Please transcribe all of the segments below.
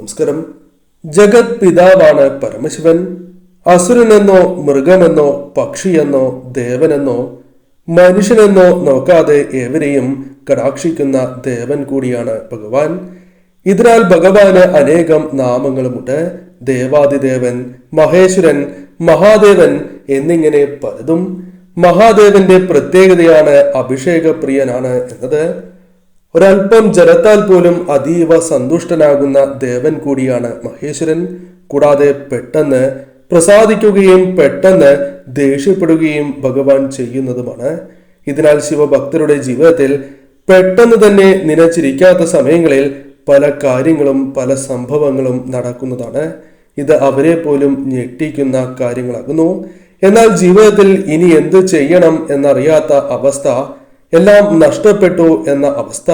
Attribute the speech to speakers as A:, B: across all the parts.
A: നമസ്കാരം. ജഗത് പിതാവാണ് പരമശിവൻ. അസുരനെന്നോ മൃഗമെന്നോ പക്ഷിയെന്നോ ദേവനെന്നോ മനുഷ്യനെന്നോ നോക്കാതെ ഏവരെയും കടാക്ഷിക്കുന്ന ദേവൻ കൂടിയാണ് ഭഗവാൻ. ഇതിനാൽ ഭഗവാന് അനേകം നാമങ്ങളുമുണ്ട്. ദേവാദിദേവൻ മഹേശ്വരൻ മഹാദേവൻ എന്നിങ്ങനെ പലതും മഹാദേവന്റെ പ്രത്യേകതയാണ് അഭിഷേകപ്രിയനാണ് എന്നത്. ഒരൽപ്പം ജലത്താൽ പോലും അതീവ സന്തുഷ്ടനാകുന്ന ദേവൻ കൂടിയാണ് മഹേശ്വരൻ. കൂടാതെ പെട്ടെന്ന് പ്രസാദിക്കുകയും പെട്ടെന്ന് ദേഷ്യപ്പെടുകയും ഭഗവാൻ ചെയ്യുന്നതുമാണ്. ഇതിനാൽ ശിവഭക്തരുടെ ജീവിതത്തിൽ പെട്ടെന്ന് തന്നെ നിലച്ചിരിക്കാത്ത സമയങ്ങളിൽ പല കാര്യങ്ങളും പല സംഭവങ്ങളും നടക്കുന്നതാണ്. ഇത് അവരെ പോലും ഞെട്ടിക്കുന്ന കാര്യങ്ങളാകുന്നു. എന്നാൽ ജീവിതത്തിൽ ഇനി എന്ത് ചെയ്യണം എന്നറിയാത്ത അവസ്ഥ എല്ലാം നഷ്ടപ്പെട്ടു എന്ന അവസ്ഥ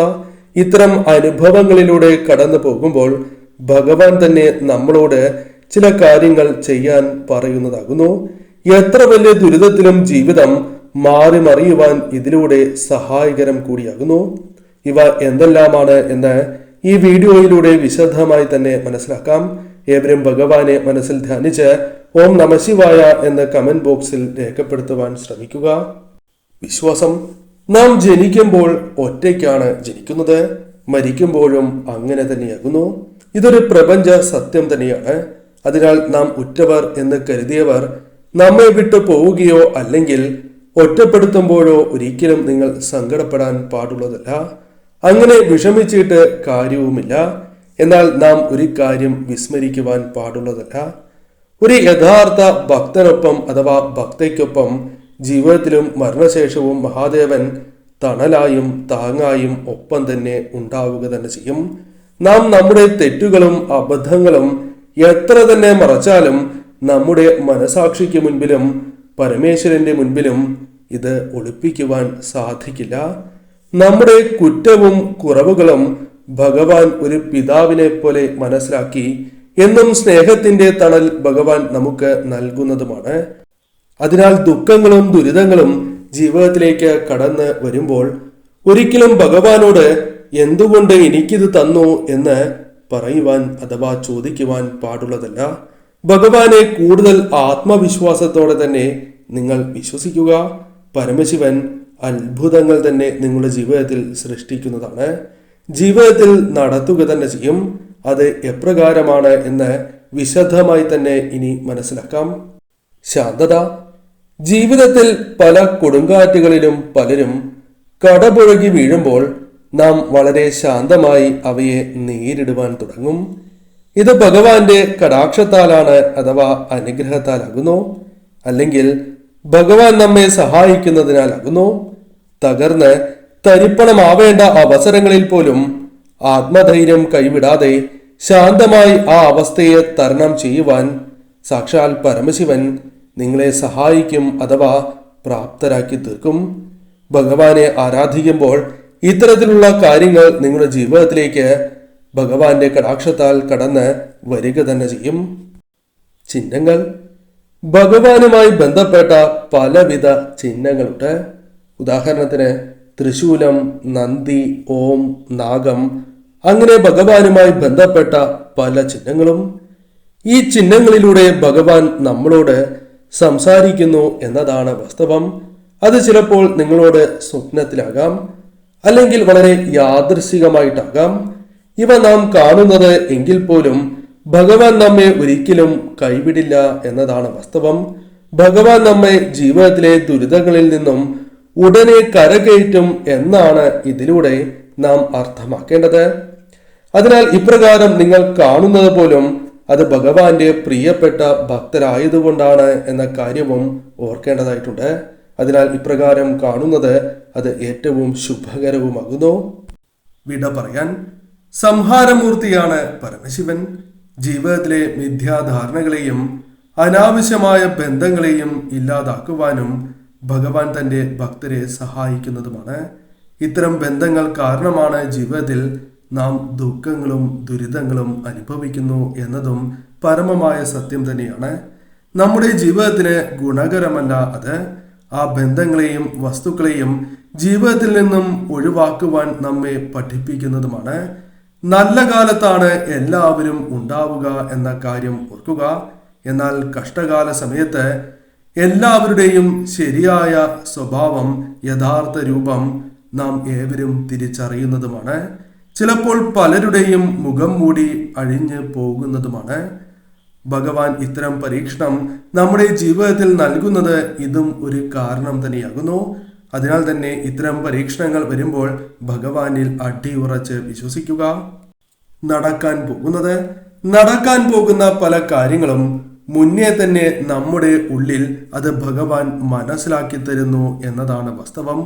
A: ഇത്തരം അനുഭവങ്ങളിലൂടെ കടന്നു പോകുമ്പോൾ ഭഗവാൻ തന്നെ നമ്മളോട് ചില കാര്യങ്ങൾ ചെയ്യാൻ പറയുന്നതാകുന്നു. എത്ര വലിയ ദുരിതത്തിലും ജീവിതം മാറി മറിയുവാൻ ഇതിലൂടെ സഹായകരം കൂടിയാകുന്നു. ഇവ എന്തെല്ലാമാണ് എന്ന് ഈ വീഡിയോയിലൂടെ വിശദമായി തന്നെ മനസ്സിലാക്കാം. ഏവരും ഭഗവാനെ മനസ്സിൽ ധ്യാനിച്ച് ഓം നമശിവായ എന്ന് കമന്റ് ബോക്സിൽ രേഖപ്പെടുത്തുവാൻ ശ്രമിക്കുക. വിശ്വാസം. നാം ജനിക്കുമ്പോൾ ഒറ്റയ്ക്കാണ് ജനിക്കുന്നത്. മരിക്കുമ്പോഴും അങ്ങനെ തന്നെയാകുന്നു. ഇതൊരു പ്രപഞ്ച സത്യം തന്നെയാണ്. അതിനാൽ നാം ഉറ്റവർ എന്ന് കരുതിയവർ നമ്മെ വിട്ടു പോവുകയോ അല്ലെങ്കിൽ ഒറ്റപ്പെടുത്തുമ്പോഴോ ഒരിക്കലും നിങ്ങൾ സങ്കടപ്പെടാൻ പാടുള്ളതല്ല. അങ്ങനെ വിഷമിച്ചിട്ട് കാര്യവുമില്ല. എന്നാൽ നാം ഒരു കാര്യം വിസ്മരിക്കുവാൻ പാടുള്ളതല്ല. ഒരു യഥാർത്ഥ ഭക്തനൊപ്പം അഥവാ ഭക്തയ്ക്കൊപ്പം ജീവിതത്തിലും മരണശേഷവും മഹാദേവൻ തണലായും താങ്ങായും ഒപ്പം തന്നെ ഉണ്ടാവുക തന്നെ ചെയ്യും. നാം നമ്മുടെ തെറ്റുകളും അബദ്ധങ്ങളും എത്ര തന്നെ മറച്ചാലും നമ്മുടെ മനസാക്ഷിക്ക് മുൻപിലും പരമേശ്വരന്റെ മുൻപിലും ഇത് ഒളിപ്പിക്കുവാൻ സാധിക്കില്ല. നമ്മുടെ കുറ്റവും കുറവുകളും ഭഗവാൻ ഒരു പിതാവിനെ പോലെ മനസ്സിലാക്കി എന്നും സ്നേഹത്തിന്റെ തണൽ ഭഗവാൻ നമുക്ക് നൽകുന്നതുമാണ്. അതിനാൽ ദുഃഖങ്ങളും ദുരിതങ്ങളും ജീവിതത്തിലേക്ക് കടന്ന് വരുമ്പോൾ ഒരിക്കലും ഭഗവാനോട് എന്തുകൊണ്ട് എനിക്കിത് തന്നു എന്ന് പറയുവാൻ അഥവാ ചോദിക്കുവാൻ പാടുള്ളതല്ല. ഭഗവാനെ കൂടുതൽ ആത്മവിശ്വാസത്തോടെ തന്നെ നിങ്ങൾ വിശ്വസിക്കുക. പരമശിവൻ അത്ഭുതങ്ങൾ തന്നെ നിങ്ങളുടെ ജീവിതത്തിൽ സൃഷ്ടിക്കുന്നതാണ്. ജീവിതത്തിൽ നടത്തുക തന്നെ ചെയ്യും. അത് എപ്രകാരമാണ് എന്ന് വിശദമായി തന്നെ ഇനി മനസ്സിലാക്കാം. ശാന്തത. ജീവിതത്തിൽ പല കൊടുങ്കാറ്റുകളിലും പലരും കടപുഴകി വീഴുമ്പോൾ നാം വളരെ ശാന്തമായി അവയെ നേരിടുവാൻ തുടങ്ങും. ഇത് ഭഗവാന്റെ കടാക്ഷത്താലാണ് അഥവാ അനുഗ്രഹത്താലാകുന്നു. അല്ലെങ്കിൽ ഭഗവാൻ നമ്മെ സഹായിക്കുന്നതിനാലാകുന്നു. തകർന്ന് തരിപ്പണമാവേണ്ട അവസരങ്ങളിൽ പോലും ആത്മധൈര്യം കൈവിടാതെ ശാന്തമായി ആ അവസ്ഥയെ തരണം ചെയ്യുവാൻ സാക്ഷാൽ പരമശിവൻ നിങ്ങളെ സഹായിക്കും അഥവാ പ്രാപ്തരാക്കി തീർക്കും. ഭഗവാനെ ആരാധിക്കുമ്പോൾ ഇത്തരത്തിലുള്ള കാര്യങ്ങൾ നിങ്ങളുടെ ജീവിതത്തിലേക്ക് ഭഗവാന്റെ കടാക്ഷത്താൽ കടന്ന് വരിക തന്നെ ചെയ്യും. ചിഹ്നങ്ങൾ. ഭഗവാനുമായി ബന്ധപ്പെട്ട പലവിധ ചിഹ്നങ്ങളുണ്ട്. ഉദാഹരണത്തിന് തൃശൂലം നന്ദി ഓം നാഗം. അങ്ങനെ ഭഗവാനുമായി ബന്ധപ്പെട്ട പല ചിഹ്നങ്ങളും. ഈ ചിഹ്നങ്ങളിലൂടെ ഭഗവാൻ നമ്മളോട് സംസാരിക്കുന്നു എന്നതാണ് വാസ്തവം. അത് ചിലപ്പോൾ നിങ്ങളോട് സ്വപ്നത്തിലാകാം അല്ലെങ്കിൽ വളരെ യാദൃശികമായിട്ടാകാം. ഇവ നാം കാണുന്നത് എങ്കിൽ പോലും ഭഗവാൻ നമ്മെ ഒരിക്കലും കൈവിടില്ല എന്നതാണ് വാസ്തവം. ഭഗവാൻ നമ്മെ ജീവിതത്തിലെ ദുരിതങ്ങളിൽ നിന്നും ഉടനെ കരകയറ്റും എന്നാണ് ഇതിലൂടെ നാം അർത്ഥമാക്കേണ്ടത്. അതിനാൽ ഇപ്രകാരം നിങ്ങൾ കാണുന്നത് പോലും അത് ഭഗവാന്റെ പ്രിയപ്പെട്ട ഭക്തരായതുകൊണ്ടാണ് എന്ന കാര്യവും ഓർക്കേണ്ടതായിട്ടുണ്ട്. അതിനാൽ ഇപ്രകാരം കാണുന്നത് അത് ഏറ്റവും ശുഭകരവുമാകുന്നു. വിട പറയാൻ സംഹാരമൂർത്തിയാണ് പരമശിവൻ. ജീവിതത്തിലെ മിഥ്യാധാരണകളെയും അനാവശ്യമായ ബന്ധങ്ങളെയും ഇല്ലാതാക്കുവാനും ഭഗവാൻ തന്റെ ഭക്തരെ സഹായിക്കുന്നതുമാണ്. ഇത്തരം ബന്ധങ്ങൾ കാരണമാണ് ജീവിതത്തിൽ നാം ദുഃഖങ്ങളും ദുരിതങ്ങളും അനുഭവിക്കുന്നു എന്നതും പരമമായ സത്യം തന്നെയാണ്. നമ്മുടെ ജീവിതത്തിന് ഗുണകരമല്ല അത്. ആ ബന്ധങ്ങളെയും വസ്തുക്കളെയും ജീവിതത്തിൽ നിന്നും ഒഴിവാക്കുവാൻ നമ്മെ പഠിപ്പിക്കുന്നതുമാണ്. നല്ല കാലത്താണ് എല്ലാവരും ഉണ്ടാവുക എന്ന കാര്യം ഓർക്കുക. എന്നാൽ കഷ്ടകാല സമയത്ത് എല്ലാവരുടെയും ശരിയായ സ്വഭാവം യഥാർത്ഥ രൂപം നാം ഏവരും തിരിച്ചറിയുന്നതുമാണ്. ചിലപ്പോൾ പലരുടെയും മുഖം മൂടി അഴിഞ്ഞു പോകുന്നതുമാണ്. ഭഗവാൻ ഇത്തരം പരീക്ഷണം നമ്മുടെ ജീവിതത്തിൽ നൽകുന്നത് ഇതും ഒരു കാരണം തന്നെയാകുന്നു. അതിനാൽ തന്നെ ഇത്തരം പരീക്ഷണങ്ങൾ വരുമ്പോൾ ഭഗവാനിൽ അടിയുറച്ച് വിശ്വസിക്കുക. നടക്കാൻ പോകുന്നത് നടക്കാൻ പോകുന്ന പല കാര്യങ്ങളും മുന്നേ തന്നെ നമ്മുടെ ഉള്ളിൽ അത് ഭഗവാൻ മനസ്സിലാക്കി തരുന്നു എന്നതാണ് വാസ്തവം.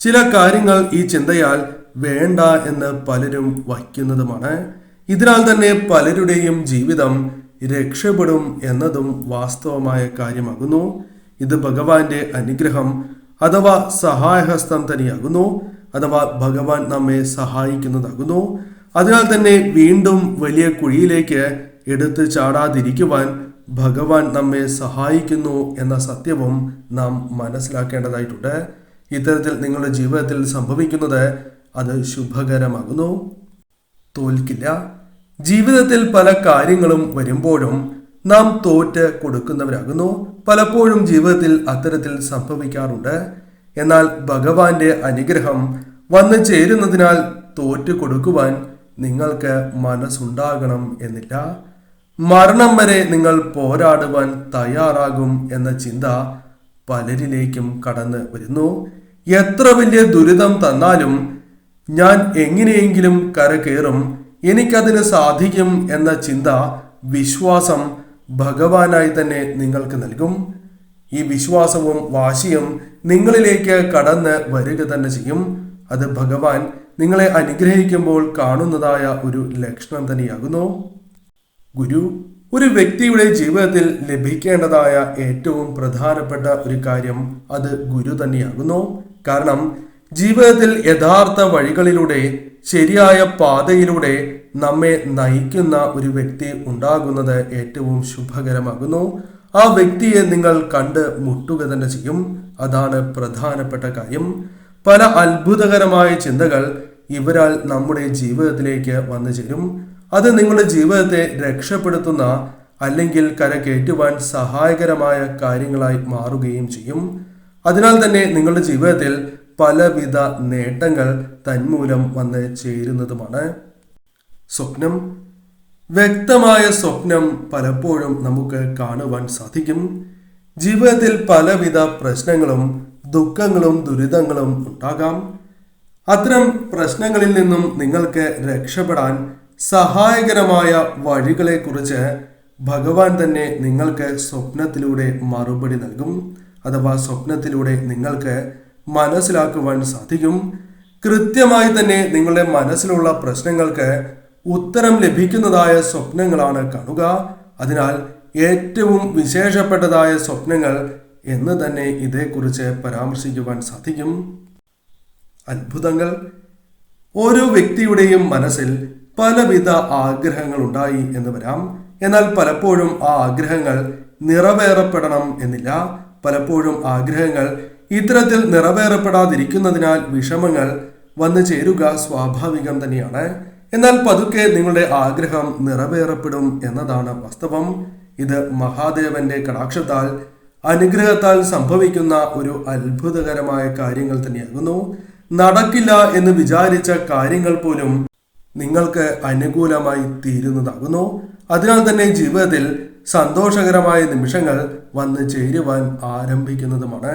A: ചില കാര്യങ്ങൾ ഈ ചിന്തയാൽ വേണ്ട എന്ന് പലരും വയ്ക്കുന്നതുമാണ്. ഇതിനാൽ തന്നെ പലരുടെയും ജീവിതം രക്ഷപ്പെടും എന്നതും വാസ്തവമായ കാര്യമാകുന്നു. ഇത് ഭഗവാന്റെ അനുഗ്രഹം അഥവാ സഹായഹസ്തം തന്നെയാകുന്നു. അഥവാ ഭഗവാൻ നമ്മെ സഹായിക്കുന്നതാകുന്നു. അതിനാൽ തന്നെ വീണ്ടും വലിയ കുഴിയിലേക്ക് എടുത്ത് ചാടാതിരിക്കുവാൻ ഭഗവാൻ നമ്മെ സഹായിക്കുന്നു എന്ന സത്യവും നാം മനസ്സിലാക്കേണ്ടതായിട്ടുണ്ട്. ഇത്തരത്തിൽ നിങ്ങളുടെ ജീവിതത്തിൽ സംഭവിക്കുന്നത് അത് ശുഭകരമാകുന്നു. തോൽക്കില്ല. ജീവിതത്തിൽ പല കാര്യങ്ങളും വരുമ്പോഴും നാം തോറ്റ് കൊടുക്കുന്നവരാകുന്നു. പലപ്പോഴും ജീവിതത്തിൽ അത്തരത്തിൽ സംഭവിക്കാറുണ്ട്. എന്നാൽ ഭഗവാന്റെ അനുഗ്രഹം വന്നു ചേരുന്നതിനാൽ തോറ്റു കൊടുക്കുവാൻ നിങ്ങൾക്ക് മനസ്സുണ്ടാകണം എന്നില്ല. മരണം വരെ നിങ്ങൾ പോരാടുവാൻ തയ്യാറാകും എന്ന ചിന്ത പലരിലേക്കും കടന്നു വരുന്നു. എത്ര വലിയ ദുരിതം തന്നാലും ഞാൻ എങ്ങനെയെങ്കിലും കരകയറും എനിക്കതിന് സാധിക്കും എന്ന ചിന്ത വിശ്വാസം ഭഗവാനായി തന്നെ നിങ്ങൾക്ക് നൽകും. ഈ വിശ്വാസവും വാശിയും നിങ്ങളിലേക്ക് കടന്ന് വരിക തന്നെ ചെയ്യും. അത് ഭഗവാൻ നിങ്ങളെ അനുഗ്രഹിക്കുമ്പോൾ കാണുന്നതായ ഒരു ലക്ഷണം തന്നെയാകുന്നു. ഗുരു ഒരു വ്യക്തിയുടെ ജീവിതത്തിൽ ലഭിക്കേണ്ടതായ ഏറ്റവും പ്രധാനപ്പെട്ട ഒരു കാര്യം അത് ഗുരു തന്നെയാകുന്നു. കാരണം ജീവിതത്തിൽ യഥാർത്ഥ വഴികളിലൂടെ ശരിയായ പാതയിലൂടെ നമ്മെ നയിക്കുന്ന ഒരു വ്യക്തി ഉണ്ടാകുന്നത് ഏറ്റവും ശുഭകരമാകുന്നു. ആ വ്യക്തിയെ നിങ്ങൾ കണ്ട് മുട്ടുക തന്നെ ചെയ്യും. അതാണ് പ്രധാനപ്പെട്ട കാര്യം. പല അത്ഭുതകരമായ ചിന്തകൾ ഇവരാൽ നമ്മുടെ ജീവിതത്തിലേക്ക് വന്നു ചേരും. അത് നിങ്ങളുടെ ജീവിതത്തെ രക്ഷപ്പെടുത്തുന്ന അല്ലെങ്കിൽ കരകയറ്റുവാൻ സഹായകരമായ കാര്യങ്ങളായി മാറുകയും ചെയ്യും. അതിനാൽ തന്നെ നിങ്ങളുടെ ജീവിതത്തിൽ പലവിധ നേട്ടങ്ങൾ തന്മൂലം വന്ന് ചേരുന്നതുമാണ്. സ്വപ്നം. വ്യക്തമായ സ്വപ്നം പലപ്പോഴും നമുക്ക് കാണുവാൻ സാധിക്കും. ജീവിതത്തിൽ പലവിധ പ്രശ്നങ്ങളും ദുഃഖങ്ങളും ദുരിതങ്ങളും ഉണ്ടാകാം. അത്തരം പ്രശ്നങ്ങളിൽ നിന്നും നിങ്ങൾക്ക് രക്ഷപ്പെടാൻ സഹായകരമായ വഴികളെക്കുറിച്ച് ഭഗവാൻ തന്നെ നിങ്ങൾക്ക് സ്വപ്നത്തിലൂടെ മറുപടി നൽകും. അഥവാ സ്വപ്നത്തിലൂടെ നിങ്ങൾക്ക് മനസ്സിലാക്കുവാൻ സാധിക്കും. കൃത്യമായി തന്നെ നിങ്ങളുടെ മനസ്സിലുള്ള പ്രശ്നങ്ങൾക്ക് ഉത്തരം ലഭിക്കുന്നതായ സ്വപ്നങ്ങളാണ് കാണുക. അതിനാൽ ഏറ്റവും വിശേഷപ്പെട്ടതായ സ്വപ്നങ്ങൾ എന്ന് തന്നെ ഇതേക്കുറിച്ച് പരാമർശിക്കുവാൻ സാധിക്കും. അത്ഭുതങ്ങൾ. ഓരോ വ്യക്തിയുടെയും മനസ്സിൽ പലവിധ ആഗ്രഹങ്ങൾ ഉണ്ടായി എന്ന് വരാം. എന്നാൽ പലപ്പോഴും ആ ആഗ്രഹങ്ങൾ നിറവേറപ്പെടണം എന്നില്ല. പലപ്പോഴും ആഗ്രഹങ്ങൾ ഇത്തരത്തിൽ നിറവേറപ്പെടാതിരിക്കുന്നതിനാൽ വിഷമങ്ങൾ വന്നു ചേരുക സ്വാഭാവികം തന്നെയാണ്. എന്നാൽ പതുക്കെ നിങ്ങളുടെ ആഗ്രഹം നിറവേറപ്പെടും എന്നതാണ് വാസ്തവം. ഇത് മഹാദേവന്റെ കടാക്ഷത്താൽ അനുഗ്രഹത്താൽ സംഭവിക്കുന്ന ഒരു അത്ഭുതകരമായ കാര്യങ്ങൾ തന്നെയാകുന്നു. നടക്കില്ല എന്ന് വിചാരിച്ച കാര്യങ്ങൾ പോലും നിങ്ങൾക്ക് അനുകൂലമായി തീരുന്നതാകുന്നു. അതിനാൽ തന്നെ ജീവിതത്തിൽ സന്തോഷകരമായ നിമിഷങ്ങൾ വന്നു ചേരുവാൻ ആരംഭിക്കുന്നതുമാണ്.